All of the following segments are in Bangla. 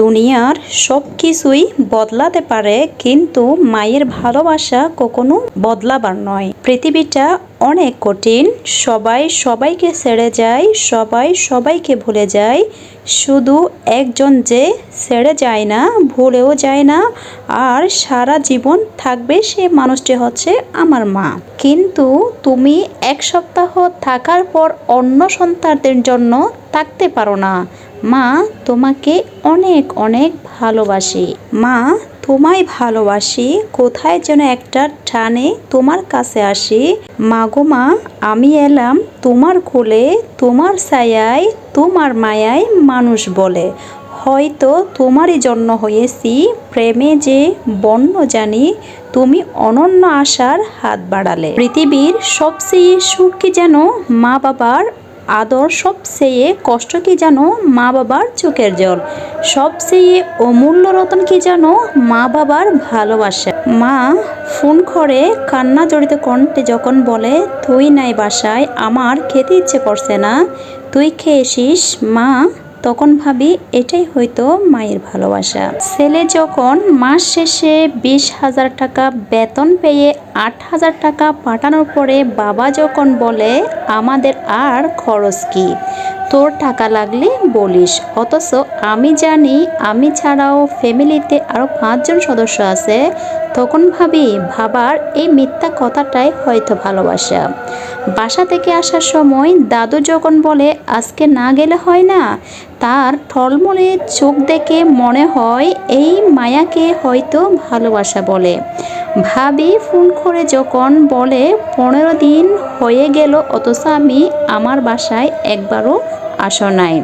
দুনিয়ার সব কিছুই বদলাতে পারে, কিন্তু মায়ের ভালোবাসা কখনো বদলাবার নয়। পৃথিবীটা অনেক কঠিন, সবাই সবাইকে ছেড়ে যায়, সবাই সবাইকে ভুলে যায়। শুধু একজন যে ছেড়ে যায় না, ভুলেও যায় না, আর সারা জীবন থাকবে সে মানুষটি হচ্ছে আমার মা। কিন্তু তুমি এক সপ্তাহ থাকার পর অন্য সন্তানদের জন্য থাকতে পারো না। মা তোমাকে অনেক অনেক ভালোবাসি। মা তোমায় ভালোবাসি, কোথায় যেন একটা টানে তোমার কাছে আসি। মাগো মা, আমি এলাম তোমার কোলে, তোমার ছায়ায়, তোমার মায়ায় মানুষ বলে। হয়তো তোমারই জন্য হয়েছি প্রেমে যে বন্য জানি, তুমি অনন্য আশার হাত বাড়ালে। পৃথিবীর সবচেয়ে সুখ যেন মা বাবার আদর সবচেয়ে কষ্ট কি জানো? মা বাবার চোখের জল। সবচেয়ে অমূল্য রতন কি জানো? মা বাবার ভালোবাসা। মা ফোন করে কান্না জড়িত কণ্ঠে যখন বলে, তুই নাই বাসায়, আমার খেতে ইচ্ছে করছে না। তুই খেয়েছিস মা তখন ভাবি, এটাই হয়তো মায়ের ভালোবাসা। ছেলে যখন মাস শেষে বিশ হাজার টাকা বেতন পেয়ে আট হাজার টাকা পাঠানোর পরে বাবা যখন বলে, আমাদের আর খরচ কি? তোর টাকা লাগলে বলিস। অথচ আমি জানি, আমি ছাড়াও ফ্যামিলিতে আরও পাঁচজন সদস্য আছে। তখন ভাবি ভাবার এই মিথ্যা কথাটাই হয়তো ভালোবাসা। বাসা থেকে আসার সময় দাদু যখন বলে, আজকে না গেলে হয় না? তার ঠলমলে চোখ দেখে মনে হয়, এই মায়াকে হয়তো ভালোবাসা বলে। ভাবি ফোন করে যখন বলে, পনেরো দিন হয়ে গেল, অথচ আমি আমার বাসায় একবারও আসো নাই।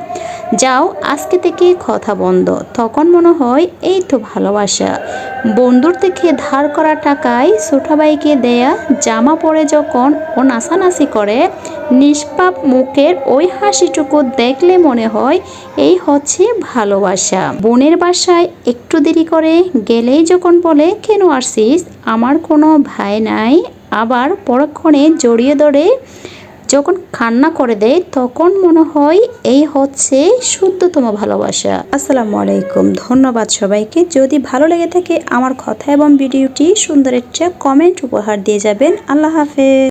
যাও, আজকে থেকে কথা বন্ধ। তখন মনে হয় এই তো ভালোবাসা। বন্ধুর থেকে ধার করা টাকায় ছোটা ভাইকে দেয়া। জামা পরে যখন ও নাচানাচি করে, নিষ্পাপ মুখের ওই হাসিটুকু দেখলে মনে হয় এই হচ্ছে ভালোবাসা। বোনের বাসায় একটু দেরি করে গেলেই যখন বলে, কেন আসিস আমার কোনো ভাই নাই। আবার পরক্ষণে জড়িয়ে ধরে যখন কান্না করে দেয়, তখন মনে হয় এই হচ্ছে শুদ্ধতম ভালোবাসা। আসসালামু আলাইকুম। ধন্যবাদ সবাইকে। যদি ভালো লেগে থাকে আমার কথা এবং ভিডিওটি সুন্দর একটা কমেন্ট উপহার দিয়ে যাবেন। আল্লাহ হাফেজ।